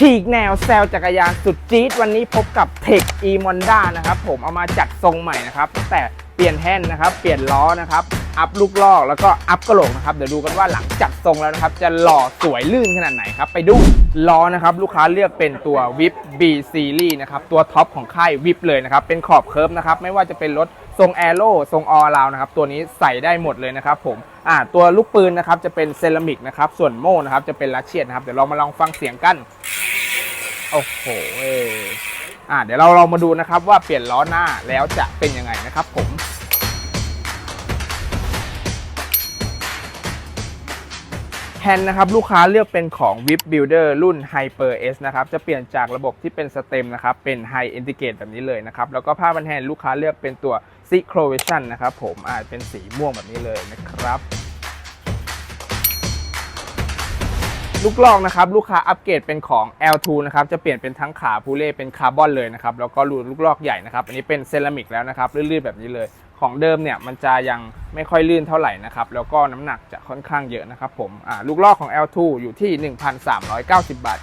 ฉีกแนวแซลจักรยานสุดจี๊ดวันนี้พบกับ Tech e m o n d a นะครับผมเอามาจัดทรงใหม่นะครับ แต่เปลี่ยนแท่นนะครับ เปลี่ยนล้อนะครับ อัพลูกลอกแล้วก็อัพกระโหลกนะครับ เดี๋ยวดูกันว่าหลังจัดทรงแล้วนะครับ จะหล่อสวยลื่นขนาดไหนครับ ไปดูล้อนะครับ ลูกค้าเลือกเป็นตัว VIP B Series นะครับ ตัวท็อปของค่าย VIP เลยนะครับ เป็นขอบเคิร์ฟนะครับ ไม่ว่าจะเป็นรถทรงแอโร่ทรงออลาวนะครับ ตัวนี้ใส่ได้หมดเลยนะครับผมอ่าตัวลูกปืนนะครับจะเป็นเซรามิกนะครับ ส่วนโม่นะครับจะเป็นลัเชียดนะครับ เดี๋ยวเรามาลองฟังเสียงกัน อ้โหเอ้ยอ่าเดี๋ยวเราลองมาดูนะครับว่าเปลี่ยนล้อหน้าแล้วจะเป็นยังไงนะครับผมแฮนด์นะครับลูกค้าเลือกเป็นของ VIP Builder รุ่น Hyper S นะครับจะเปลี่ยนจากระบบที่เป็นสเต็มนะครับเป็น High Integrate แบบนี้เลยนะครับแล้วก็ผ้าพันแฮนด์ลูกค้าเลือกเป็นตัว s y c r o v i s i o n นะครับผมอ่าเป็นสีม่วงแบบนี้เลยนะครับ ลูกลอกนะครับลูกค้าอัปเกรดเป็นของ L2 นะครับจะเปลี่ยนเป็นทั้งขาพูเล่เป็นคาร์บอนเลยนะครับแล้วก็รูลูกลอกใหญ่นะครับอันนี้เป็นเซรามิกแล้วนะครับลื่นๆแบบนี้เลยของเดิมเนี่ยมันจะยังไม่ค่อยลื่นเท่าไหร่นะครับแล้วก็น้ำหนักจะค่อนข้างเยอะนะครับผมลูกลอกของ L2 อยู่ที่ 1,390 บาท